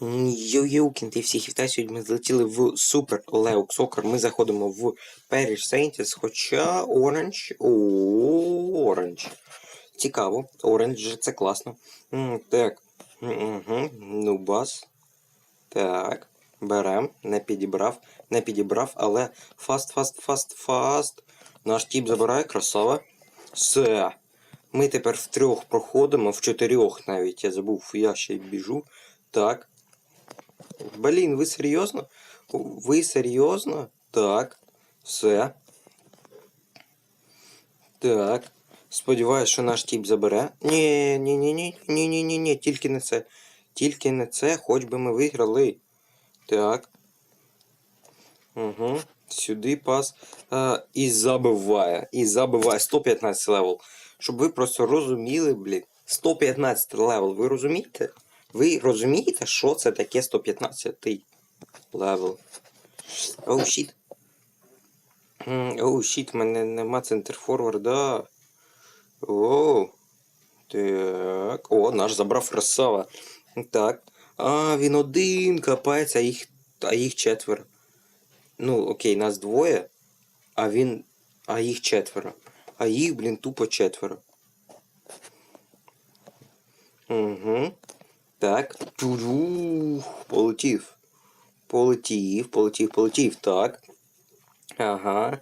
Йо-йоукін, ти всіх вітаю. Сьогодні ми злетіли в Супер Леок Сокер. Ми заходимо в Parish Saints, хоча Оранж. Оранж. Цікаво. Оранж це класно. Так. Угу. Ну, бас. Так. Берем. Не підібрав. Не підібрав, але фаст, фаст, фаст, фаст. Наш тіп забирає, красава. Все. Ми тепер в трьох проходимо, в чотирьох навіть. Я забув, я ще й біжу. Так. Блін, ви серйозно? Ви серйозно? Так. Все. Так. Сподіваюсь, що наш тіп забере. Ні, ні, ні, ні, ні, ні, ні, ні, тільки не це. Тільки не це, хоч би ми виграли. Так. Угу. Сюди пас. А, і забиває. І забиває 115 левел. Щоб ви просто розуміли, блін. 115 левел, ви розумієте? Ви розумієте, що це таке 115 левел? Оу, щіт. Оу, щіт, в мене нема центр форварда. Оу. Так. О, наш забрав красава. Так. А, він один капець, а їх, а їх четверо. Ну, окей, нас двоє, а він. А їх четверо. А їх, блін, тупо четверо. Угу. Так. Тю-ду. Полетів. Полетів, полетів, полетів. Так. Ага.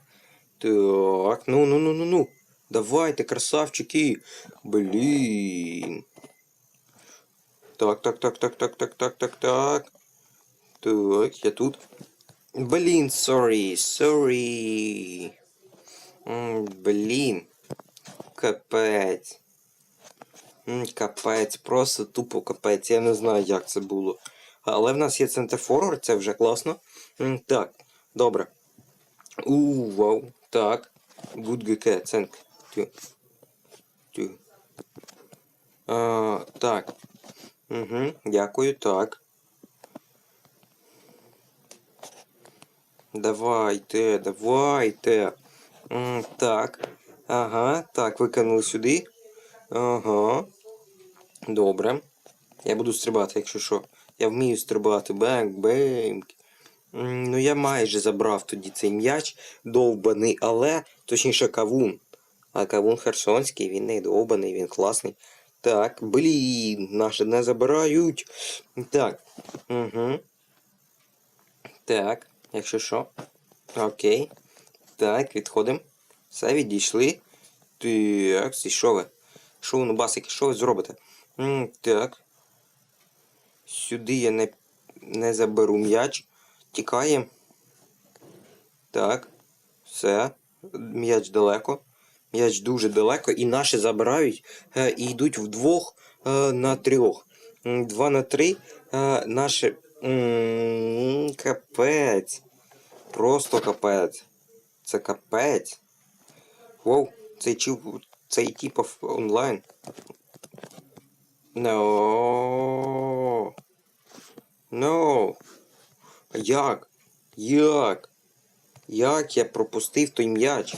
Так. Ну, ну, ну, ну, ну. Давайте, красавчики. Блін. Так, так, так, так, так, так, так, так, так. Так, я тут. Блін, sorry. М, Блін. Капець. Капець, просто тупо капець. Я не знаю, як це було. Але в нас є центр форвард, це вже класно. Так, добре. У, вау. Так. Good GK, ценк. Тю. Тю. А, так. Угу, дякую, так. Давайте, давайте. М, Так. Ага, так, викинули сюди. Ага. Добре. Я буду стрибати, якщо що. Я вмію стрибати. Бенк, бенк. Ну, я майже забрав тоді цей м'яч довбаний, але точніше кавун. А кавун Херсонський, він не довбаний, він класний. Так, блін, наші не забирають. Так. Угу. Так, якщо що. Окей. Так, відходимо. Все, відійшли. Так, і що ви? Що ви, нубасики, що ви зробите? Так. Сюди я не, не заберу м'яч. Тікаємо. Так. Все. М'яч далеко. М'яч дуже далеко. І наші забирають е, і йдуть вдвох е, на трьох. Два на три. Е, наші. Капець. Просто капець. Це капець. Воу, цей чіп, цей тип онлайн. No. No. Як? Як? Як я пропустив той м'яч?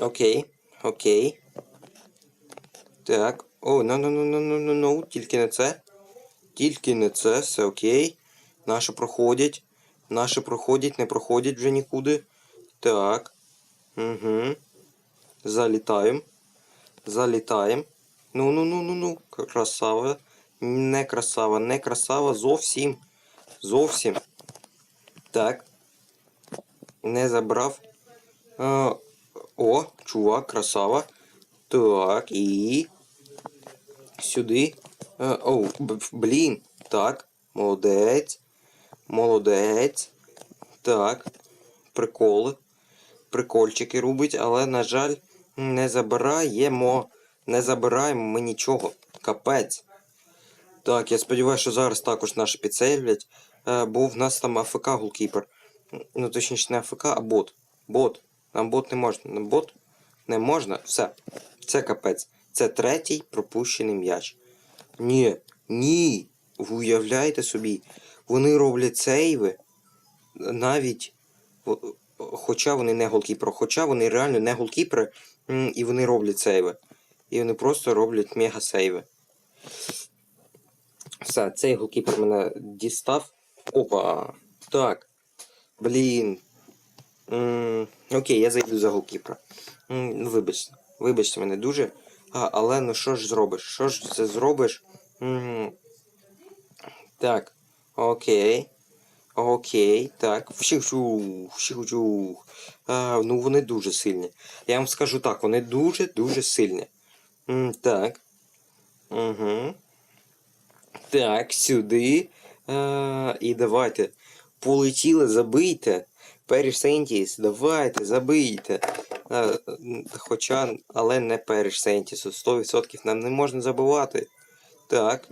Окей, окей. Так. О, ну ну ну ну ну ну ну тільки не це. Тільки не це, все окей. Наші проходять. Наші проходять, не проходять вже нікуди. Так. Угу. Залітаємо. Залітаємо. Ну ну ну ну ну. Красава. Не красава, не красава. Зовсім. Зовсім. Так. Не забрав. А, о, чувак, красава. Так, і. Сюди. А, б- блін. Так. Молодець. Молодець. Так. Приколи. Прикольчики робить, але, на жаль, не забираємо. Не забираємо ми нічого. Капець. Так, я сподіваюся, що зараз також наші підсейвлять. Е, бо в нас там АФК голкіпер. Ну, точніше, не АФК, а бот. Бот. Нам бот не можна. Нам бот не можна. Все. Це капець. Це третій пропущений м'яч. Ні. Ні. Ви уявляєте собі. Вони роблять сейви. Навіть. Хоча вони не голкіпери, хоча вони реально не голкіпери, і вони роблять сейви. І вони просто роблять мега сейви. Все, цей голкіпер мене дістав. Опа. Так. Блін. м окей, я зайду за голкіпера. Ну, вибачте. Вибачте мене дуже. А, але ну що ж зробиш? Що ж це зробиш? м так. Окей. Окей, так. Вщих-чух, вщих-чух. Ну вони дуже сильні. Я вам скажу так, вони дуже-дуже сильні. Так. Угу. Так, сюди. А, і давайте. Полетіли, забийте. Періш Сентіс, давайте, забийте. А, хоча, але не Періш Сентісу. 100% нам не можна забувати. Так.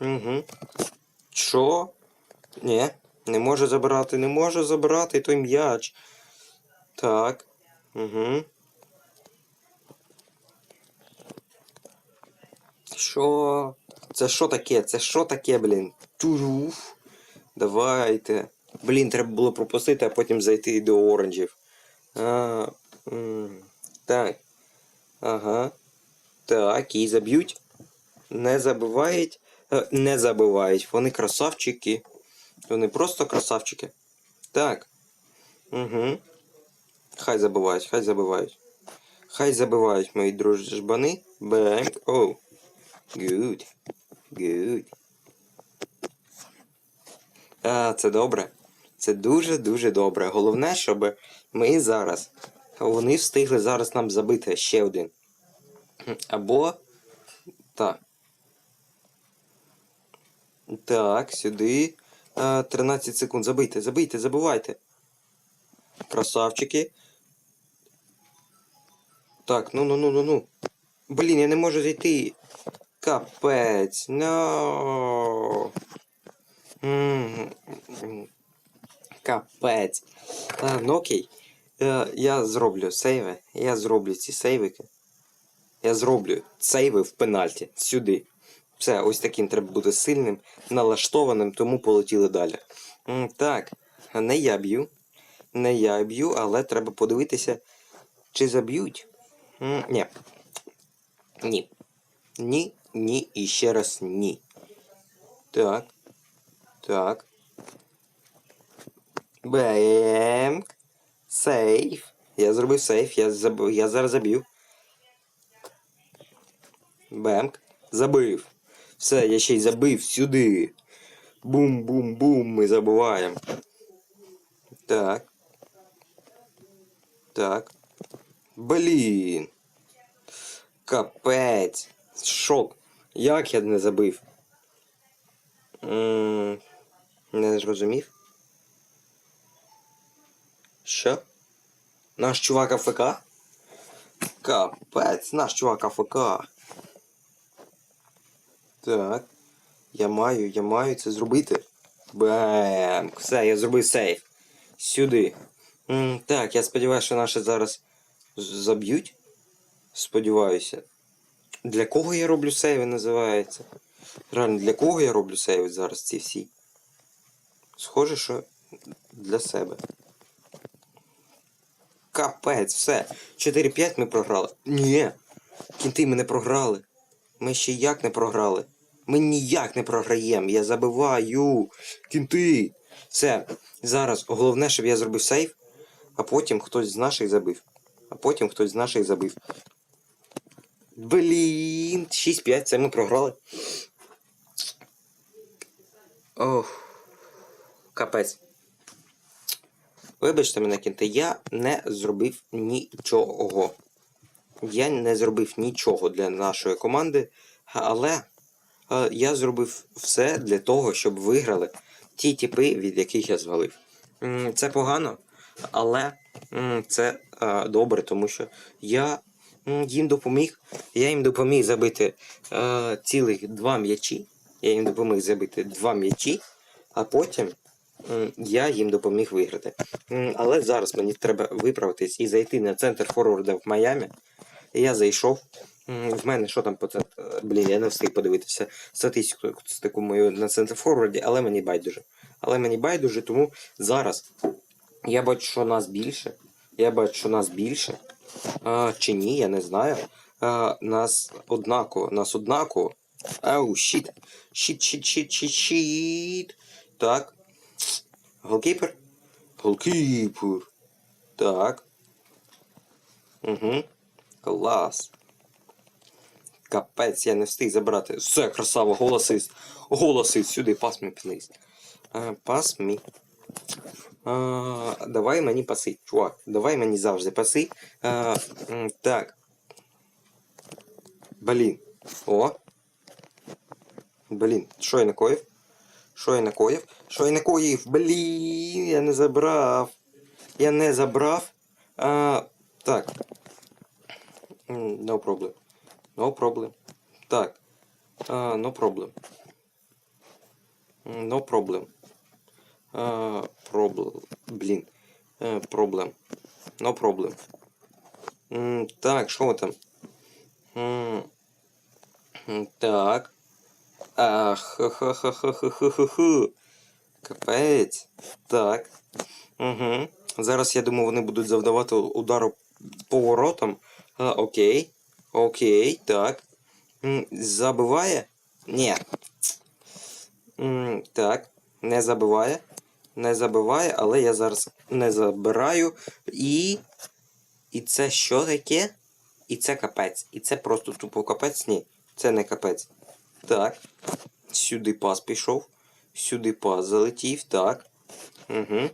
Угу. Що? Ні, не може забирати, не може забирати той м'яч. Так. Угу. Що? Це що таке? Це що таке, блін? Тюрюф. Давайте. Блін, треба було пропустити, а потім зайти до оранжів. А, м, так. Ага. Так, і заб'ють. Не забивають. Е, Не забивають. Вони красавчики. Вони просто красавчики. Так. Угу. Хай забивають, хай забивають. Хай забивають мої дружбани. Бем. Оу. Good. Good. А, це добре. Це дуже-дуже добре. Головне, щоб ми зараз. Вони встигли зараз нам забити ще один. Або. Так. Так, сюди. 13 секунд. Забийте, забийте, забивайте. Красавчики. Так, ну ну ну ну ну. Блін, я не можу зайти. Капець. No. Капець. Ну окей. Е, Я зроблю сейви. Я зроблю ці сейвики. Я зроблю сейви в пенальті. Сюди. Все, ось таким треба бути сильним, налаштованим, тому полетіли далі. Так, не я б'ю. Не я б'ю, але треба подивитися, чи заб'ють. Ні. Ні. Ні, ні і ще раз ні. Так. Так. Бем. Сейф. Я зробив сейф, я, заб... я зараз заб'ю. Бемк. Забив. Все, я ще й забив сюди. Бум-бум-бум, ми забуваємо. Так. Так. Блін. Капець. Шок. Як я не забив? м не зрозумів. Що? Наш чувак АФК? Капець, наш чувак АФК. Так. Я маю, я маю це зробити. Бем. Все, я зробив сейф. Сюди. М, так, я сподіваюся, що наші зараз заб'ють. Сподіваюся. Для кого я роблю сейви, називається? Реально, для кого я роблю сейви зараз ці всі? Схоже, що для себе. Капець, все. 4-5 ми програли. Ні. Кінти ми не програли. Ми ще як не програли. Ми ніяк не програємо. Я забиваю. Кінти. Все. Зараз головне, щоб я зробив сейф, а потім хтось з наших забив. А потім хтось з наших забив. Блін, 6-5, це ми програли. Ох. Капець. Вибачте мене, кінти, я не зробив нічого. Я не зробив нічого для нашої команди, але е, я зробив все для того, щоб виграли ті тіпи, від яких я звалив. Це погано, але це е, добре, тому що я їм допоміг. Я їм допоміг забити е, цілих два м'ячі. Я їм допоміг забити два м'ячі, а потім я їм допоміг виграти. Але зараз мені треба виправитись і зайти на центр форварда в Майамі. Я зайшов. В мене що там по центру? Блін, я не встиг подивитися статистику статистику мою на центр форварді, але мені байдуже. Але мені байдуже, тому зараз я бачу, що нас більше. Я бачу, що нас більше. А, чи ні, я не знаю. А, нас однаково, нас однаково. Ау, щит. Щит, щит, щит, щит, щит. Так. Голкіпер. Голкіпер. Так. Угу. Клас. Капець, я не встиг забрати. Все, красава, голосист. Голосист, сюди, пас мій плиз. Пас мій. А, давай мені паси, чувак. Давай мені завжди паси. А, так. Блін. О. Блін, що я накоїв? Що я накоїв? Що я накоїв? Блін, я не забрав. Я не забрав. А, так. No problem. No problem. Так. А, no problem. No problem. А, проблем. Блін. Е, Проблем. No problem. Так, що там? М, м, Так. Ах, ха-ха-ха-ха-ха-ха-ха. Капець. Так. Угу. Зараз я думаю, вони будуть завдавати удару поворотом. А, окей. Окей, так. Забиває? Ні. Так. Не забиває. Не забиває, але я зараз не забираю. І. І це що таке? І це капець. І це просто тупо капець? Ні. Це не капець. Так. Сюди пас пішов. Сюди пас залетів. Так. Угу.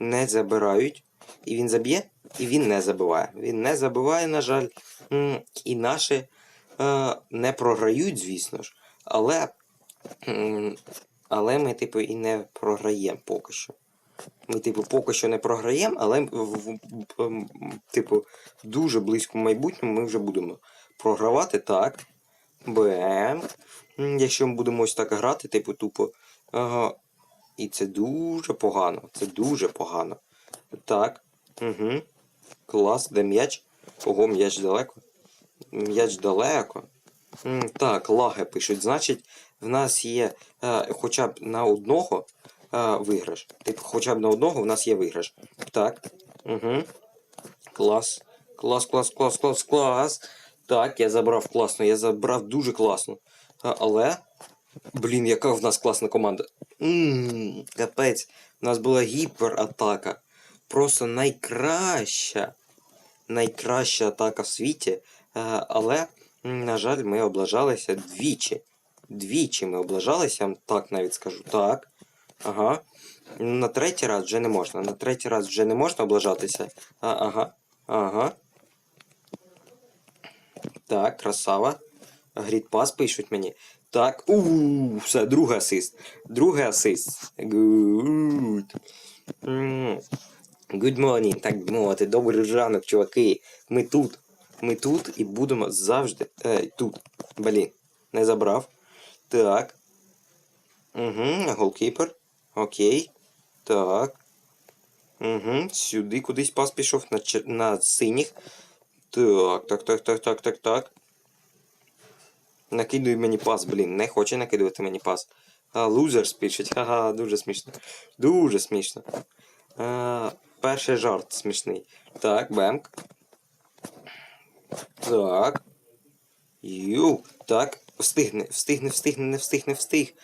Не забирають. І він заб'є? І він не забиває. Він не забиває, на жаль. І наші е, не програють, звісно ж. Але. Але ми, типу, і не програємо поки що. Ми, типу, поки що не програємо, але в- типу, в дуже близькому майбутньому ми вже будемо програвати так. Бем. Якщо ми будемо ось так грати, типу, тупо. Ага. І це дуже погано. Це дуже погано. Так. Угу. Клас, де м'яч? Ого, м'яч далеко. М'яч далеко. Так, лаги пишуть. Значить, в нас є е, хоча б на одного е, виграш. Типу, хоча б на одного в нас є виграш. Так. Угу. Клас. Клас, клас, клас, клас, клас. Так, я забрав класно, я забрав дуже класно. А, але. Блін, яка в нас класна команда. Ммм, капець. У нас була гіператака. Просто найкраща. Найкраща атака в світі. Е, але, на жаль, ми облажалися двічі. Двічі ми облажалися, я вам так навіть скажу. Так. Ага. На третій раз вже не можна. На третій раз вже не можна облажатися. А, ага. Ага. Так, красава. Грід пас пишуть мені. Так. у все, другий асист. Другий асист. Good. Good morning, так би мовити. Добрий ранок, чуваки. Ми тут. Ми тут і будемо завжди. Е, тут. Блін. Не забрав. Так. Угу, голкіпер. Окей. Так. Угу, сюди кудись пас пішов на, чер- на синіх. Так, так, так, так, так, так, так. Накидуй мені пас, блін, не хоче накидувати мені пас. А, лузерс пишуть, ха-ха, дуже смішно. Дуже смішно. А, перший жарт смішний. Так, бемк. Так. Ю. Так. Встигне, встигне, встигне, не встигне, встиг.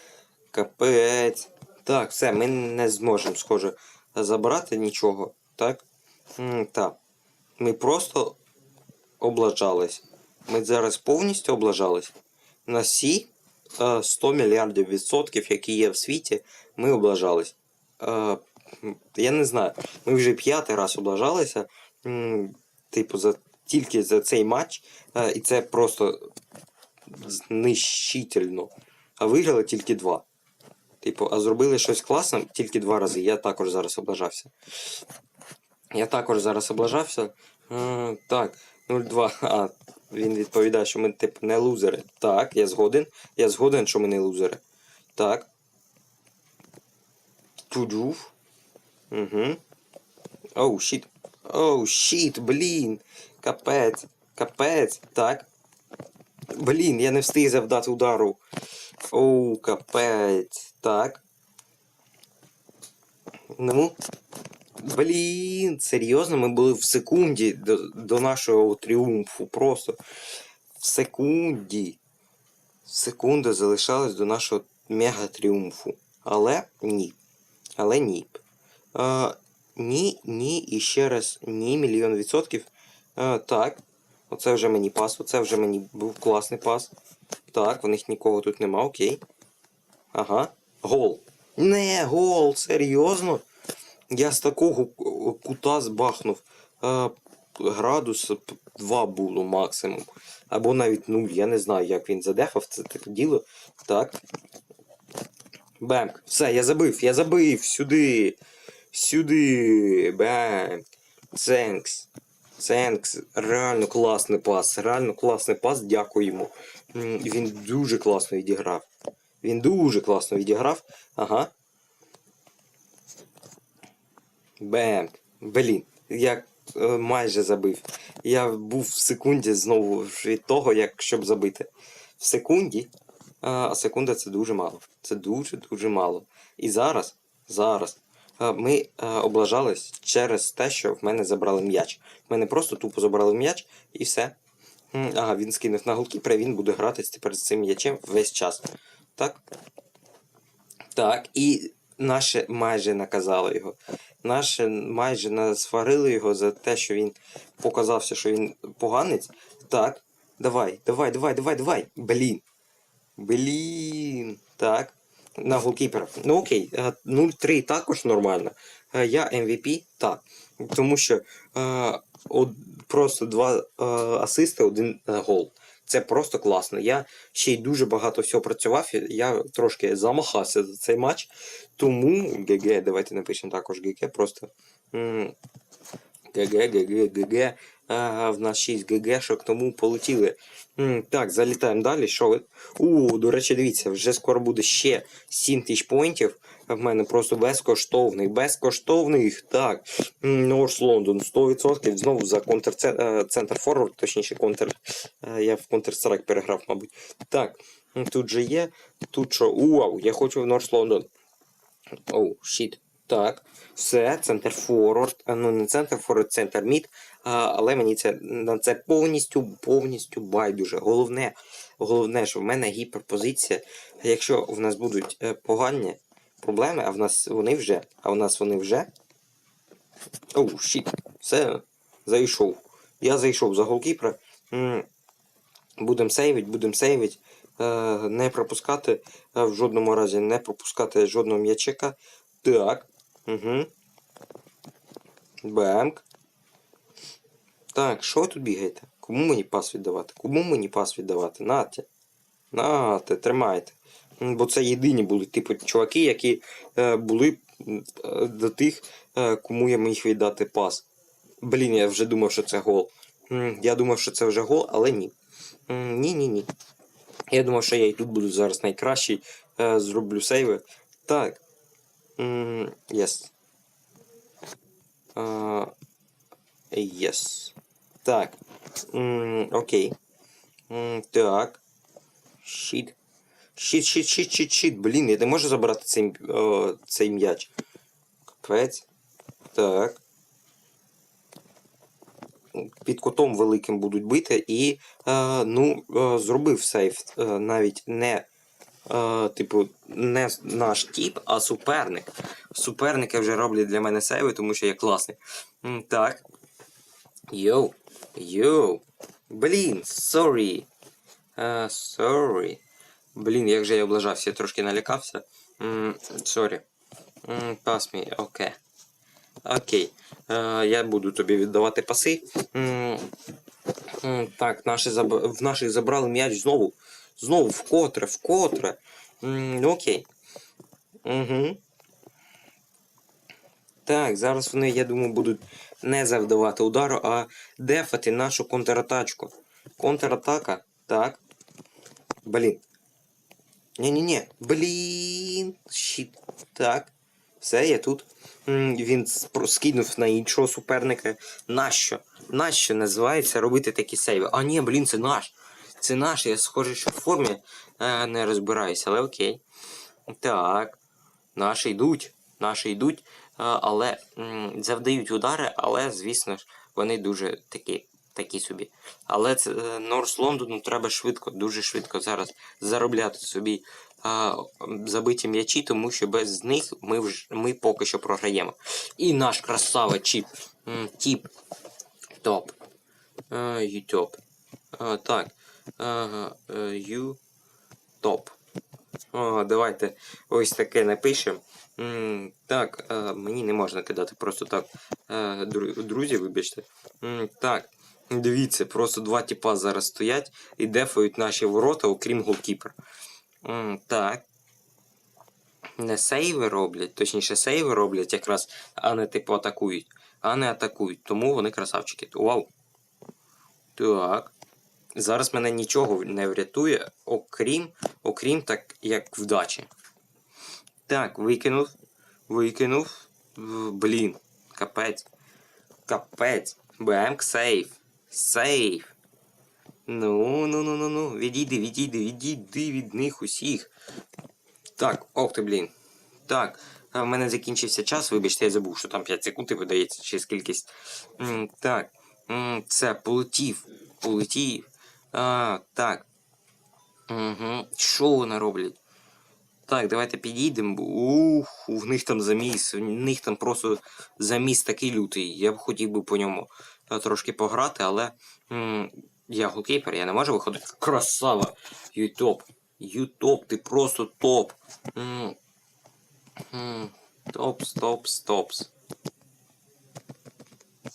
Капець. Так, все, ми не зможемо, схоже, забрати нічого. Так? Так. Ми просто облажались. Ми зараз повністю облажались. На всі е, 100 мільярдів відсотків, які є в світі, ми облажались. Е, я не знаю. Ми вже п'ятий раз облажалися. Типу, за, тільки за цей матч. Е, і це просто знищительно. А виграли тільки два. Типу, а зробили щось класне тільки два рази. Я також зараз облажався. Я також зараз облажався. Е, так, 0-2. А, він відповідає, що ми, типу, не лузери. Так, я згоден. Я згоден, що ми не лузери. Так. Туджув. Угу. Оу, щіт. Оу, щіт, блін. Капець. Капець. Так. Блін, я не встиг завдати удару. Оу, капець. Так. Ну. Блін, серйозно, ми були в секунді до, до нашого тріумфу. Просто в секунді. секунда залишалась до нашого мега-тріумфу. Але ні. Але ні. А, ні, ні, і ще раз ні, мільйон відсотків. А, так. Оце вже мені пас, оце вже мені був класний пас. Так, в них нікого тут нема, окей. Ага. Гол. Не, гол, серйозно? Я з такого кута збахнув. А, градус 2 було максимум. Або навіть 0. Я не знаю, як він задефав це таке діло. Так. Бемк. Все, я забив, я забив. Сюди. Сюди. Бемк. Ценкс. Ценкс. Реально класний пас. Реально класний пас. Дякуємо. М, Він дуже класно відіграв. Він дуже класно відіграв. Ага. Бемк. Блін. Я е, майже забив. Я був в секунді знову від того, як щоб забити. В секунді. А, секунда це дуже мало. Це дуже-дуже мало. І зараз, зараз ми а, облажались через те, що в мене забрали м'яч. В мене просто тупо забрали м'яч і все. Ага, він скинув на голкіпера, він буде грати тепер з цим м'ячем весь час. Так? Так, і наше майже наказало його. Наше майже насварили його за те, що він показався, що він поганець. Так, давай, давай, давай, давай, давай. Блін. Блін. Так. На голкіпера. Ну окей, е, 0-3 також нормально. Е, Я MVP, так. Тому що е, от, просто два е, асисти, один е, гол. Це просто класно. Я ще й дуже багато всього працював. Я трошки замахався за цей матч. Тому ГГ, давайте напишемо також ГГ, просто. ГГ, ГГ, ГГ. А, в нас 6 ГГшок, тому полетіли. М, Так, залітаємо далі. Що ви? У, до речі, дивіться, вже скоро буде ще 7 тисяч поінтів. В мене просто безкоштовний. Безкоштовних. Так. Норс Лондон 100%. Знову за контрцентр форвард, точніше, контр. е, Я в Counter-Strike переграв, мабуть. Так. Тут же є. Тут що? Уау, я хочу в Норс Лондон. Оу, щіт. Так. Все, центр форвард. Ну, не центр форвард, центр мід. Але мені це на це повністю повністю байдуже. Головне, головне, що в мене гіперпозиція. Якщо в нас будуть е, погані проблеми, а в нас вони вже, а в нас вони вже. Оу, щіт. Все, зайшов. Я зайшов за голкіпера. Будемо сейвить, будемо сейвить. Е, не пропускати е, в жодному разі не пропускати жодного м'ячика. Так. Угу. Бемк. Так, що ви тут бігаєте? Кому мені пас віддавати? Кому мені пас віддавати? Нате. Нате, тримайте. Бо це єдині були, типу, чуваки, які е, були е, до тих, е, кому я міг віддати пас. Блін, я вже думав, що це гол. Я думав, що це вже гол, але ні. Ні, ні, ні. Я думав, що я і тут буду зараз найкращий. Е, зроблю сейви. Так. М, Yes. А, Yes. Так. М, Окей. М, Так. Щит. Щит, щит, щит, щит, щит. Блін, я не можу забрати цей, о, цей м'яч. Капець. Так. Під кутом великим будуть бити і, е, ну, е, зробив сейф. Е, навіть не, е, типу, не наш тіп, а суперник. Суперники вже роблять для мене сейви, тому що я класний. Так. Йоу. Йоу. Блін, sorry. Uh, sorry. Блін, як же я облажався, я трошки налякався. М, Sorry. М, Pass me, окей. Окей. Е, я буду тобі віддавати паси. Так, наші заб... в наших забрали м'яч знову. Знову, вкотре, вкотре. М, окей. Угу. Так, зараз вони, я думаю, будуть не завдавати удару, а дефати нашу контратачку. Контратака. Так. Блін. Ні-ні-ні. Блін. Щит. Так. Все, я тут. Він скинув на іншого суперника. Нащо? Нащо називається робити такі сейви? А ні, блін, це наш. Це наш. Я схоже, що в формі е, не розбираюся, але окей. Так. Наші йдуть. Наші йдуть, е, але завдають удари, але, звісно ж, вони дуже такі такі собі. Але це е, Норс Лондону треба швидко, дуже швидко зараз заробляти собі а, забиті м'ячі, тому що без них ми вж, ми поки що програємо. І наш красава чіп. Тіп. Топ. Ютоп. Так. Ага. е. Топ. Давайте ось таке напишемо. Так, е, мені не можна кидати просто так. Е, Друзі, вибачте. Так, дивіться, просто два тіпа зараз стоять і дефають наші ворота, окрім голкіпера. М, Так. Не сейви роблять, точніше, сейви роблять якраз, а не типу атакують. А не атакують. Тому вони красавчики. Вау. Так. Зараз мене нічого не врятує, окрім, окрім так, як вдачі. Так, викинув. Викинув. Блін. Капець. Капець. БМК сейф. Сейф. Ну, ну, ну, ну, ну. Відійди, відійди, відійди від них усіх. Так, ох ти, блін. Так, в мене закінчився час, вибачте, я забув, що там 5 секунд і видається чи скількись. Так. Це полетів. Полетів. А, так. Угу. Що вони роблять? Так, давайте підійдемо. Ух, у них там заміс. У них там просто заміс такий лютий. Я б хотів би по ньому е, трошки пограти, але м, я голкіпер, я не можу виходити. Красава! Ютоп. Ютоп, ти просто топ. М, м, Топс, топс, топс.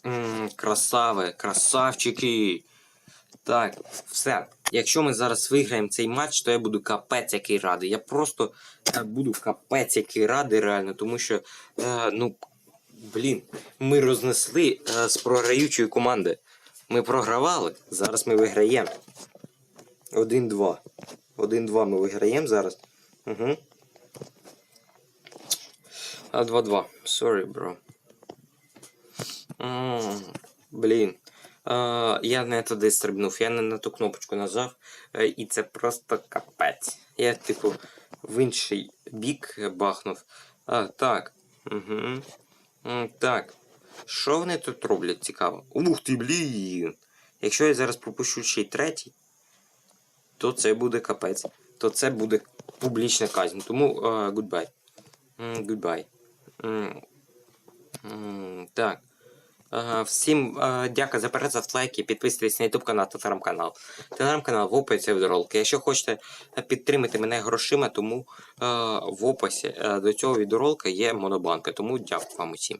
М, Красави, красавчики. Так, все. Якщо ми зараз виграємо цей матч, то я буду капець який радий. Я просто е, буду капець який радий реально, тому що, е, ну, блін, ми рознесли е, з програючої команди. Ми програвали, зараз ми виграємо. 1-2. 1-2 ми виграємо зараз. Угу. А 2-2. Sorry, bro. М, Блін. Я не туди стрибнув, я не на ту кнопочку нажав, е, і це просто капець. Я, типу, в інший бік бахнув. А, так. Угу. Так. Що вони тут роблять цікаво? Ух ти, блін! Якщо я зараз пропущу ще й третій, то це буде капець. То це буде публічна казнь. Тому goodbye. М, Goodbye. М, м, Так. Всім е, дякую за перегляд, лайки, підписуйтесь на YouTube канал телеграм-канал. Телеграм-канал в описі відеоролики. Якщо хочете підтримати мене грошима, тому е, в описі е, до цього відеоролика є монобанка. Тому дякую вам усім.